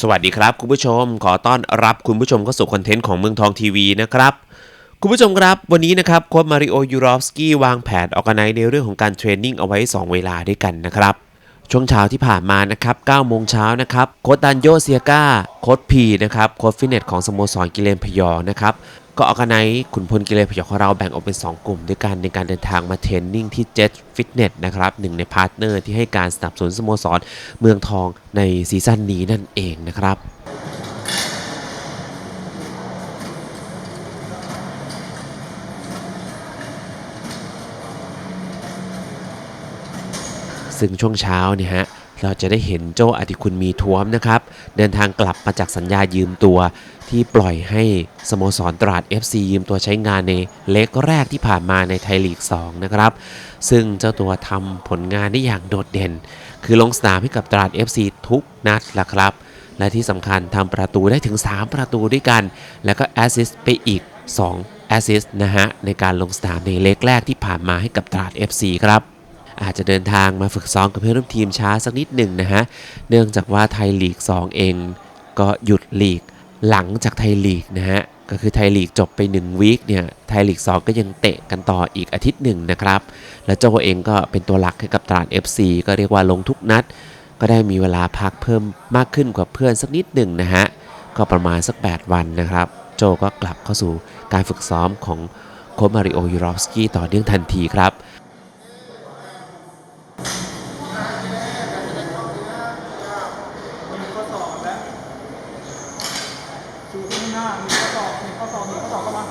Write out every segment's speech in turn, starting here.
สวัสดีครับคุณผู้ชม ขอต้อนรับคุณผู้ชมเข้าสู่คอนเทนต์ของเมืองทองทีวีนะครับ คุณผู้ชมครับ วันนี้นะครับโค้ชมาริโอยูรอฟสกี้วางแผนออกไนในเรื่องของการเทรนนิ่งเอาไว้ 2 เวลาด้วยกันนะครับ ช่วงเช้าที่ผ่านมานะครับ9โมงเช้านะครับ โค้ชดันโยเซียกาโค้ชพีนะครับ โค้ชฟิตเนตของสโมสรกิเลนพยอนะครับก็ออกไนขุนพลกิเลนพยอของเราแบ่งออกเป็น 2 กลุ่ม ด้วยกันในการเดินทางมาเทรนนิ่งที่เจ็ตฟิตเนสนะครับหนึ่งในพาร์ทเนอร์ที่ให้การสนับสนุนสโมสรเมืองทองในซีซั่นนี้นั่นเองนะครับ ซึ่งช่วงเช้าเนี่ยฮะเราจะได้เห็นโจอธิคุณมีท้วมนะครับ เดินทางกลับมาจากสัญญายืมตัว ที่ปล่อยให้สโมสรตราด FC ยืมตัวใช้งานในเล็กแรกที่ผ่านมาในไทยลีก 2 นะครับ ซึ่งเจ้าตัวทำผลงานได้อย่างโดดเด่น คือลงสนามให้กับตราด FC ทุกนัดละครับ และที่สำคัญทำประตูได้ถึง 3 ประตูด้วยกัน แล้วก็แอสซิสต์ไปอีก 2 แอสซิสต์นะฮะในการลงสนามในเล็กแรกที่ผ่านมาให้กับตราด FC ครับ อาจจะเดินทางมาฝึกซ้อมกับเพื่อนร่วมทีมช้าสักนิดหนึ่งนะฮะ เนื่องจากว่าไทยลีก 2 เอง ก็หยุดลีกหลังจากไทยลีกนะฮะ ก็คือไทยลีกจบไป1วีคเนี่ยไทยลีก 2 ก็ยังเตะกันต่ออีกอาทิตย์หนึ่งนะครับ แล้วเจ้าเองก็เป็นตัวหลักให้กับตราด FC ก็เรียกว่าลงทุกนัด ก็ได้มีเวลาพักเพิ่มมากขึ้นกว่าเพื่อนสักนิดหนึ่งนะฮะ ก็ประมาณสัก 8 วันนะครับ โจก็กลับเข้าสู่การฝึกซ้อมของโค้ชมาริโอยูรอฟสกี้ต่อเนื่องทันทีครับ มีข้อสอบแล้วชูขึ้นหน้า มีข้อสอบ มีข้อสอบ มีข้อสอบเข้ามา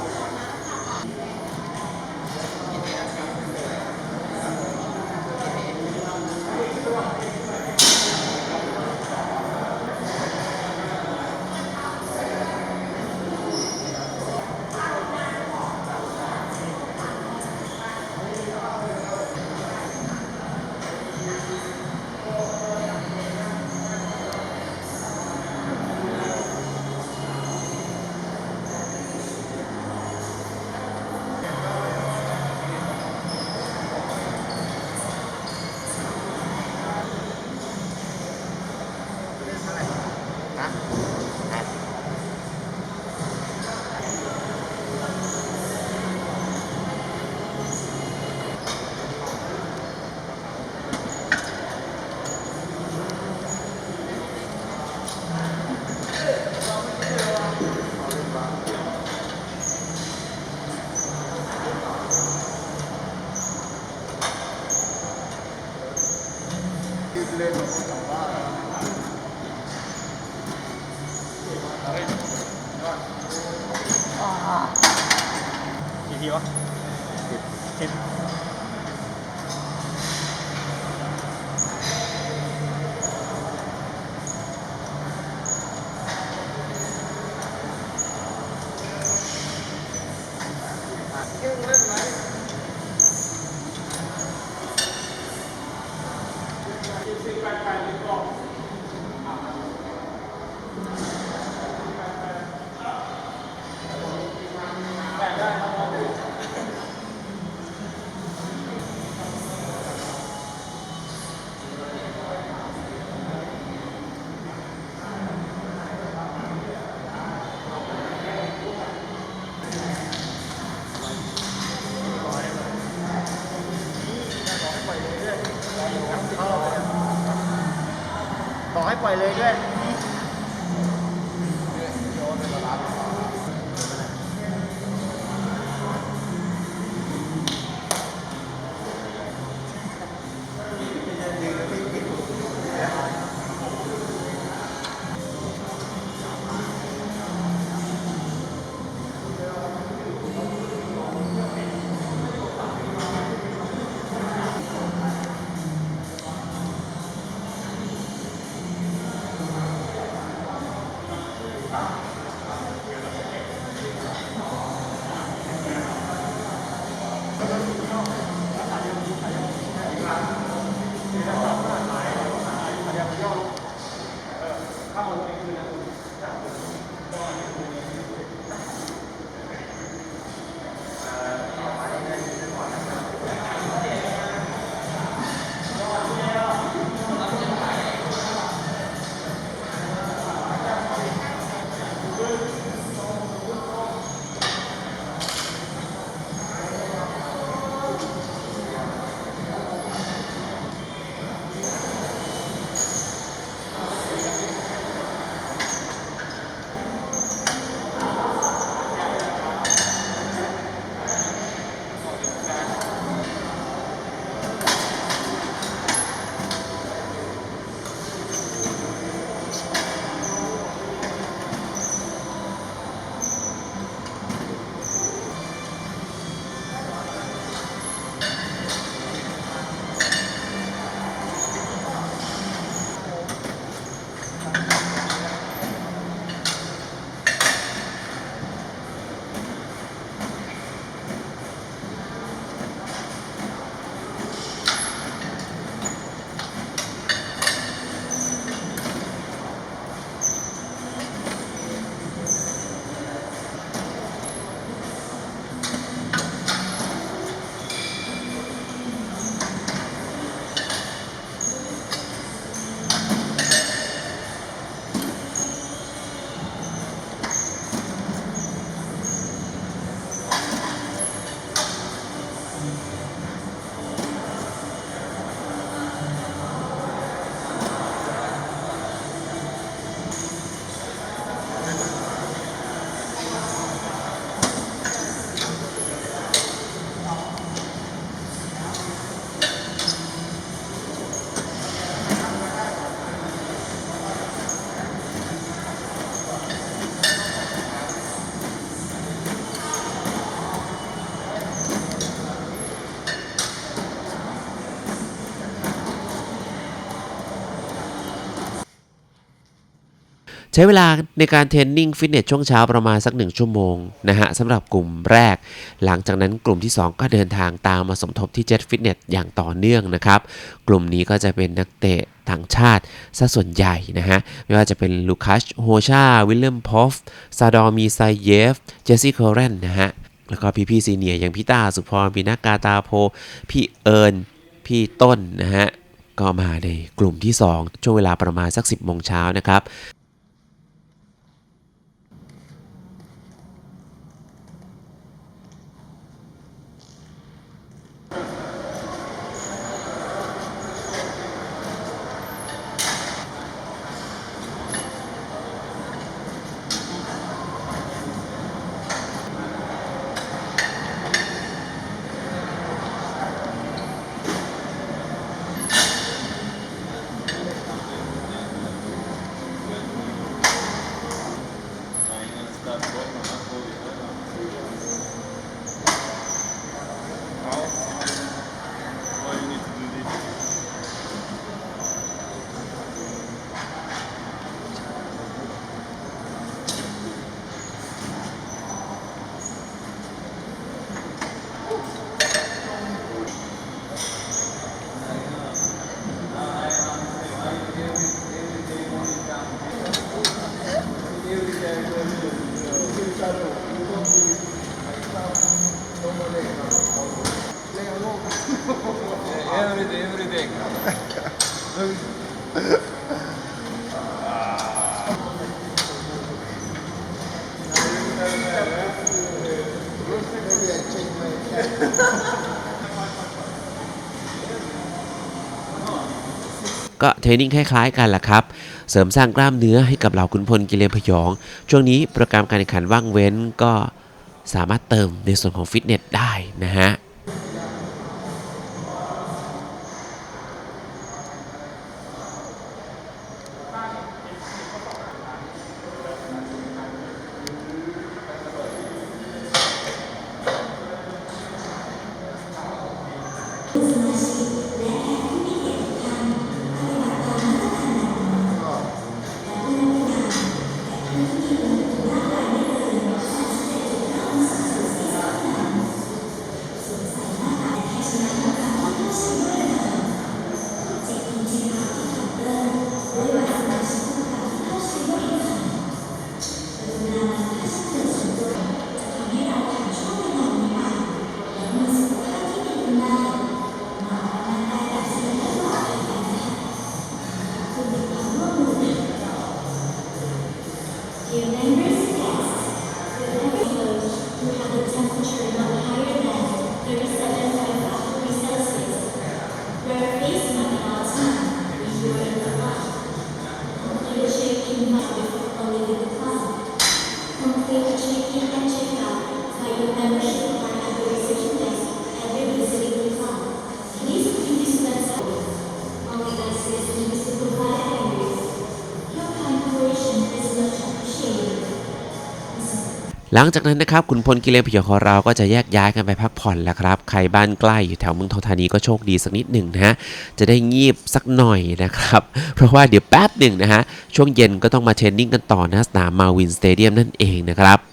กี่ทีวะสิบบ อกให้ปล่อยเลยด้วย ใช้เวลาในการเทรนนิ่งฟิตเนสช่วงเช้าประมาณสักหนึ่งชั่วโมงนะฮะสำหรับกลุ่มแรก หลังจากนั้นกลุ่มที่ 2 ก็เดินทางตามมาสมทบที่ Jet Fitness อย่างต่อเนื่องนะครับ กลุ่มนี้ก็จะเป็นนักเตะต่างชาติซะส่วนใหญ่นะฮะ ไม่ว่าจะเป็นลูคัสโฮชา วิลเลียมพอฟซาดอมีไซเยฟ เจสซี่เคอร์เรนนะฮะ แล้วก็พี่ๆซีเนียอย่างพี่ตาสุพรพี่นักกาตาโพ พี่เอิญพี่ต้นนะฮะ ก็มาในกลุ่มที่ 2 ช่วงเวลาประมาณสัก 10โมงเช้านะครับ ก็เทรนนิ่งคล้ายๆกันแหละครับ เสริมสร้างกล้ามเนื้อให้กับเหล่าขุนพลกิเลนพยอง ช่วงนี้โปรแกรมการแข่งขันว่างเว้นก็สามารถเติมในส่วนของฟิตเนสได้นะฮะ หลังจากนั้นนะครับขุนพลกิเลนพยองของเราก็จะแยกย้ายกันไปพักผ่อนแล้วครับ ใครบ้านใกล้อยู่แถวเมืองทองธานีก็โชคดีสักนิดหนึ่งนะฮะจะได้งีบสักหน่อยนะครับ เพราะว่าเดี๋ยวแป๊บหนึ่งนะฮะช่วงเย็นก็ต้องมาเทรนนิ่งกันต่อนะสนามมาวินสเตเดียมนั่นเองนะครับ